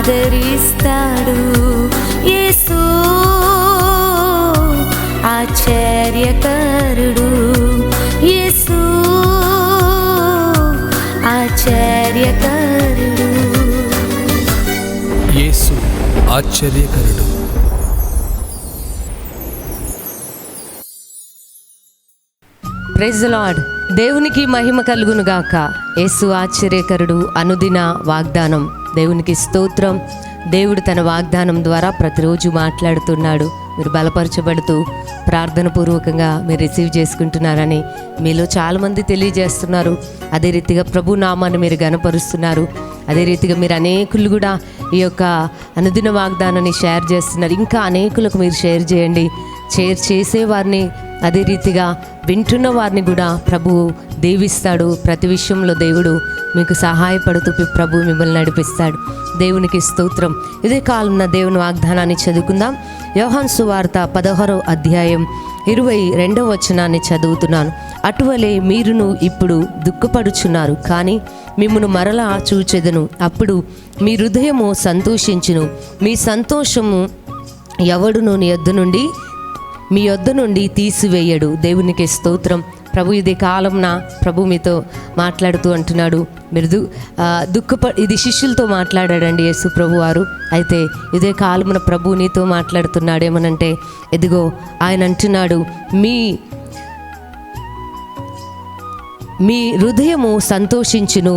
ఆదరిస్తాడు యేసు. ఆశ్చర్యకరుడు యేసు. ఆశ్చర్యకరుడు. యేసు ఆశ్చర్యకరుడు. Praise lord. దేవునికి మహిమ కలుగును గాక యేసు ఆశ్చర్యకరుడు అనుదిన వాగ్దానం. దేవునికి స్తోత్రం. దేవుడు తన వాగ్దానం ద్వారా ప్రతిరోజు మాట్లాడుతున్నాడు. మీరు బలపరచబడుతూ ప్రార్థన పూర్వకంగా మీరు రిసీవ్ చేసుకుంటున్నారని మీలో చాలామంది తెలియజేస్తున్నారు. అదే రీతిగా ప్రభు నామాన్ని మీరు గనపరుస్తున్నారు అదే రీతిగా మీరు అనేకులు కూడా ఈ యొక్క అనుదిన వాగ్దానాన్ని షేర్ చేస్తున్నారు. ఇంకా అనేకులకు మీరు షేర్ చేయండి. షేర్ చేసేవారిని అదే రీతిగా వింటున్న వారిని కూడా ప్రభు దీవిస్తాడు. ప్రతి విషయంలో దేవుడు మీకు సహాయపడుతూ ప్రభు మిమ్మల్ని నడిపిస్తాడు. దేవునికి స్తోత్రం. ఇదే కాలంలో దేవుని వాగ్దానాన్ని చదువుకుందాం. యోహాన్ సువార్త పదహారో అధ్యాయం ఇరవై రెండవ వచనాన్ని చదువుతున్నాను. అటువలే మీరును ఇప్పుడు దుఃఖపడుచున్నారు కానీ మిమ్మను మరలా చూచెదను. అప్పుడు మీ హృదయము సంతోషించును. మీ సంతోషము ఎవడును నీ యొద్ద నుండి మీ యొద్ద నుండి తీసివేయడు. దేవునికి స్తోత్రం. ప్రభు ఇది కాలంన ప్రభు మీతో మాట్లాడుతూ అంటున్నాడు. మీరు దు దుఃఖప ఇది శిష్యులతో మాట్లాడాడండి యేసు ప్రభు వారు. అయితే ఇదే కాలమున ప్రభు నీతో మాట్లాడుతున్నాడు ఏమనంటే ఇదిగో ఆయన అంటున్నాడు మీ మీ హృదయము సంతోషించును.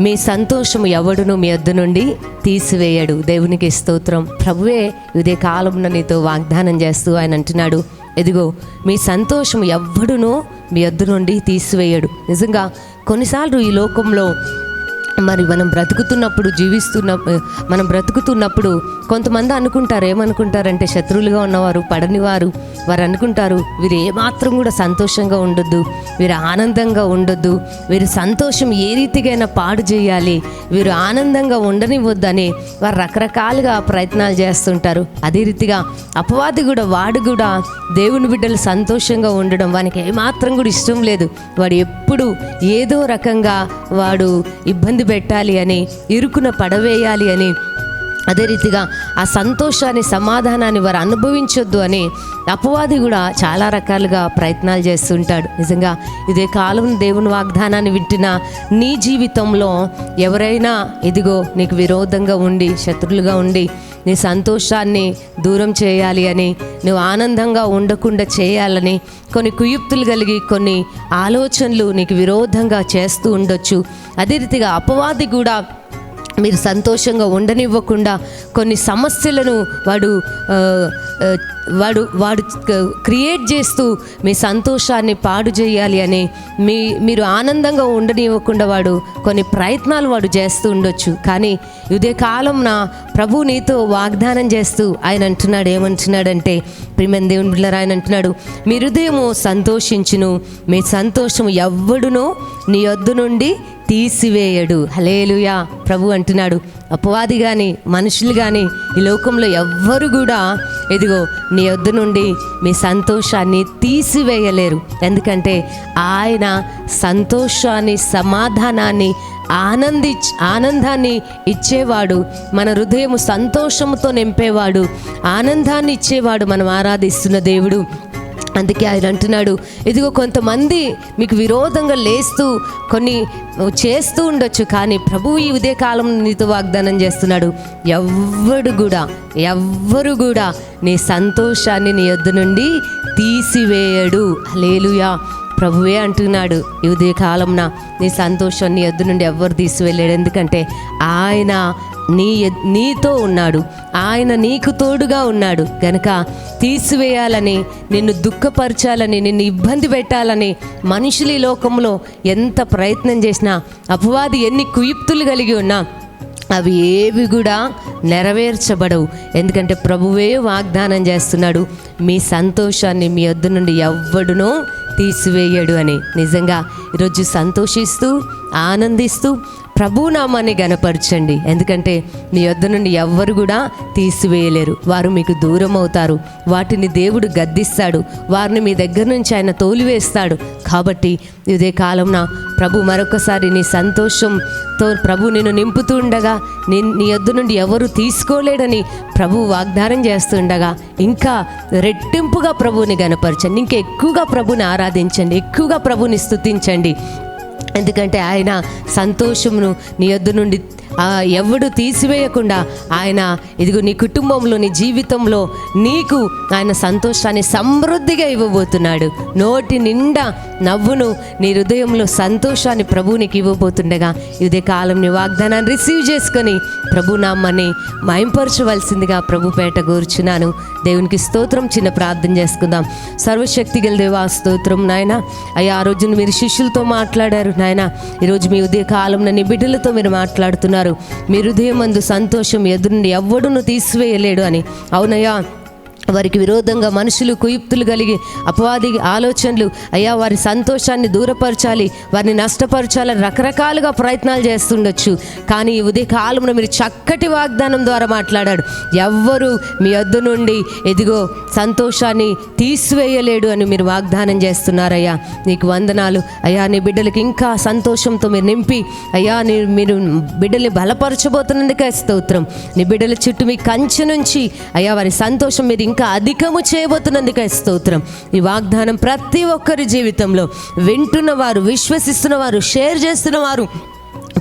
మీ సంతోషము ఎవడును మీ వద్ద నుండి తీసివేయడు. దేవునికి స్తోత్రం. ప్రభువే ఇదే కాలంలో నీతో వాగ్దానం చేస్తూ ఆయన అంటున్నాడు. ఎదిగో మీ సంతోషం ఎవ్వడునో మీ వద్ద నుండి తీసివేయడు. నిజంగా కొన్నిసార్లు ఈ లోకంలో మరి మనం బ్రతుకుతున్నప్పుడు జీవిస్తున్న మనం బ్రతుకుతున్నప్పుడు కొంతమంది అనుకుంటారు ఏమనుకుంటారంటే శత్రువులుగా ఉన్నవారు పడని వారు వారు అనుకుంటారు వీరు ఏమాత్రం కూడా సంతోషంగా ఉండొద్దు వీరు ఆనందంగా ఉండొద్దు వీరు సంతోషం ఏ రీతికైనా పాడు చేయాలి వీరు ఆనందంగా ఉండనివ్వద్దని వారు రకరకాలుగా ప్రయత్నాలు చేస్తుంటారు. అదే రీతిగా అపవాది కూడా వాడు కూడా దేవుని బిడ్డలు సంతోషంగా ఉండడం వానికి ఏమాత్రం కూడా ఇష్టం లేదు. వాడు ఎప్పుడు ఏదో రకంగా వాడు ఇబ్బంది పెట్టాలి అని ఇరుకున పడవేయాలి అని అదే రీతిగా ఆ సంతోషాన్ని సమాధానాన్ని వారు అనుభవించొద్దు అని అపవాది కూడా చాలా రకాలుగా ప్రయత్నాలు చేస్తుంటాడు. నిజంగా ఇదే కాలం దేవుని వాగ్దానాన్ని వింటున్న నీ జీవితంలో ఎవరైనా ఇదిగో నీకు విరోధంగా ఉండి శత్రులుగా ఉండి నీ సంతోషాన్ని దూరం చేయాలి అని నువ్వు ఆనందంగా ఉండకుండా చేయాలని కొన్ని కుయుక్తులు కలిగి కొన్ని ఆలోచనలు నీకు విరోధంగా చేస్తూ ఉండొచ్చు. అదే రీతిగా అపవాది కూడా మీరు సంతోషంగా ఉండనివ్వకుండా కొన్ని సమస్యలను వాడు వాడు వాడు క్రియేట్ చేస్తూ మీ సంతోషాన్ని పాడు చేయాలి అని మీ మీరు ఆనందంగా ఉండనివ్వకుండా వాడు కొన్ని ప్రయత్నాలు వాడు చేస్తూ ఉండొచ్చు. కానీ ఇదే కాలంన ప్రభు నీతో వాగ్దానం చేస్తూ ఆయన అంటున్నాడు ఏమంటున్నాడంటే ప్రిమెన్ దేవుని బిడ్డలారా ఆయన అంటున్నాడు మీ హృదయము సంతోషించును. మీ సంతోషం ఎవ్వడునో నీ వద్దు నుండి తీసివేయడు. హలేలుయా ప్రభు అంటున్నాడు అపవాది కానీ మనుషులు కానీ ఈ లోకంలో ఎవ్వరు కూడా ఇదిగో నీ వద్ద నుండి మీ సంతోషాన్ని తీసివేయలేరు. ఎందుకంటే ఆయన సంతోషాన్ని సమాధానాన్ని ఆనంది ఆనందాన్ని ఇచ్చేవాడు. మన హృదయము సంతోషంతో నింపేవాడు. ఆనందాన్ని ఇచ్చేవాడు. మనం ఆరాధిస్తున్న దేవుడు అందుకే ఆయన అంటున్నాడు ఇదిగో కొంతమంది మీకు విరోధంగా లేస్తూ కొన్ని చేస్తూ ఉండొచ్చు కానీ ప్రభువు ఈ ఉదయ కాలం నీతో వాగ్దానం చేస్తున్నాడు. ఎవ్వడు కూడా ఎవ్వరు కూడా నీ సంతోషాన్ని నీ యొద్ద నుండి తీసివేయడు. లేలుయా ప్రభువే అంటున్నాడు ఈ ఉదయ కాలంన నీ సంతోషాన్ని ఎద్దు నుండి ఎవ్వరు తీసివెళ్ళాడు ఎందుకంటే ఆయన నీ నీతో ఉన్నాడు. ఆయన నీకు తోడుగా ఉన్నాడు. గనక తీసివేయాలని నిన్ను దుఃఖపరచాలని నిన్ను ఇబ్బంది పెట్టాలని మనుషులు ఈ లోకంలో ఎంత ప్రయత్నం చేసినా అపవాది ఎన్ని కుయుక్తులు కలిగి ఉన్నా అవి ఏవి కూడా నెరవేర్చబడవు. ఎందుకంటే ప్రభువే వాగ్దానం చేస్తున్నాడు మీ సంతోషాన్ని మీ వద్ద నుండి ఎవ్వడునో తీసివేయడు అని. నిజంగా ఈరోజు సంతోషిస్తూ ఆనందిస్తూ ప్రభునామాన్ని గనపరచండి. ఎందుకంటే మీ వద్ద నుండి ఎవ్వరు కూడా తీసివేయలేరు. వారు మీకు దూరం అవుతారు. వాటిని దేవుడు గద్దిస్తాడు. వారిని మీ దగ్గర నుంచి ఆయన తోలివేస్తాడు. కాబట్టి ఇదే కాలంన ప్రభు మరొకసారి నీ సంతోషంతో ప్రభు నిన్ను నింపుతూ ఉండగా నీ నీ వద్ద నుండి ఎవరు తీసుకోలేడని ప్రభు వాగ్దానం చేస్తుండగా ఇంకా రెట్టింపుగా ప్రభుని గనపరచండి. ఇంకా ఎక్కువగా ప్రభుని ఆరాధించండి. ఎక్కువగా ప్రభుని స్తుతించండి. ఎందుకంటే ఆయన సంతోషమును నీ యొద్ద నుండి ఎవడు తీసివేయకుండా ఆయన ఇదిగో నీ కుటుంబంలో నీ జీవితంలో నీకు ఆయన సంతోషాన్ని సమృద్ధిగా ఇవ్వబోతున్నాడు. నోటి నిండా నవ్వును నీ హృదయంలో సంతోషాన్ని ప్రభు నీకు ఇవ్వబోతుండగా ఇదే కాలం నీ వాగ్దానాన్ని రిసీవ్ చేసుకొని ప్రభు నామ్మని మయంపరచవలసిందిగా ప్రభు పేట కూర్చున్నాను. దేవునికి స్తోత్రం చిన్న ప్రార్థన చేసుకుందాం. సర్వశక్తి గల దేవా స్తోత్రం నాయన. అయ్యా ఆ రోజున మీరు శిష్యులతో మాట్లాడారు నాయన. ఈరోజు మీ ఉదయ కాలంలో నీ బిడ్డలతో మీరు మాట్లాడుతున్నారు. మీ హృదయం మందు సంతోషం ఎదురుండి ఎవ్వడును తీసివేయలేడు అని. అవునయ్యా వారికి విరోధంగా మనుషులు కుయుక్తులు కలిగి అపవాది ఆలోచనలు అయ్యా వారి సంతోషాన్ని దూరపరచాలి వారిని నష్టపరచాలని రకరకాలుగా ప్రయత్నాలు చేస్తుండొచ్చు. కానీ ఈ ఉదయ కాలంలో మీరు చక్కటి వాగ్దానం ద్వారా మాట్లాడాడు. ఎవ్వరు మీ వద్ద నుండి ఎదిగో సంతోషాన్ని తీసివేయలేడు అని మీరు వాగ్దానం చేస్తున్నారయ్యా. నీకు వందనాలు. అయ్యా నీ బిడ్డలకి ఇంకా సంతోషంతో మీరు నింపి అయ్యా నీ మీరు బిడ్డల్ని బలపరచబోతున్నందుకే స్తోత్రం. నీ బిడ్డల చుట్టూ మీ కంచె నుంచి అయ్యా వారి సంతోషం మీరు ఇంకా అధికము చేయబోతున్నందుకే స్తోత్రం. ఈ వాగ్దానం ప్రతి ఒక్కరి జీవితంలో వింటున్న వారు విశ్వసిస్తున్న వారు షేర్ చేస్తున్న వారు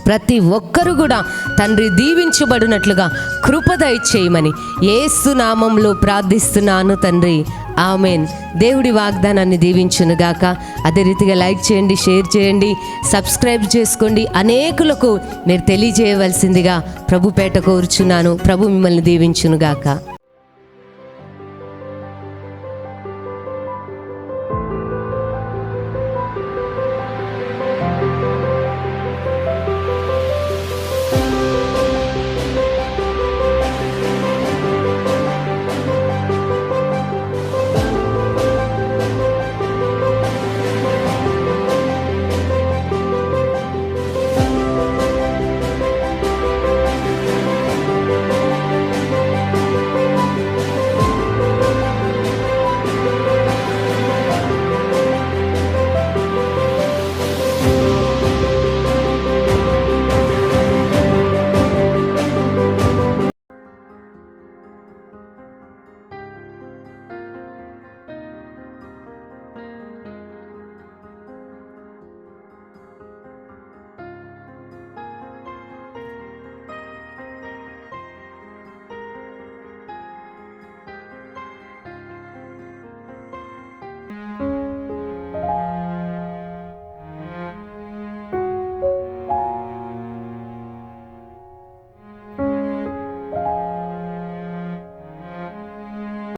ప్రతి ఒక్కరు కూడా తండ్రి దీవించబడినట్లుగా కృపదయ చేయమని ఏసు నామంలో ప్రార్థిస్తున్నాను తండ్రి. ఆమెన్. దేవుడి వాగ్దానాన్ని దీవించునుగాక అదే రీతిగా లైక్ చేయండి షేర్ చేయండి సబ్స్క్రైబ్ చేసుకోండి. అనేకులకు మీరు తెలియజేయవలసిందిగా ప్రభు పేట కోరుచున్నాను. ప్రభు మిమ్మల్ని దీవించునుగాక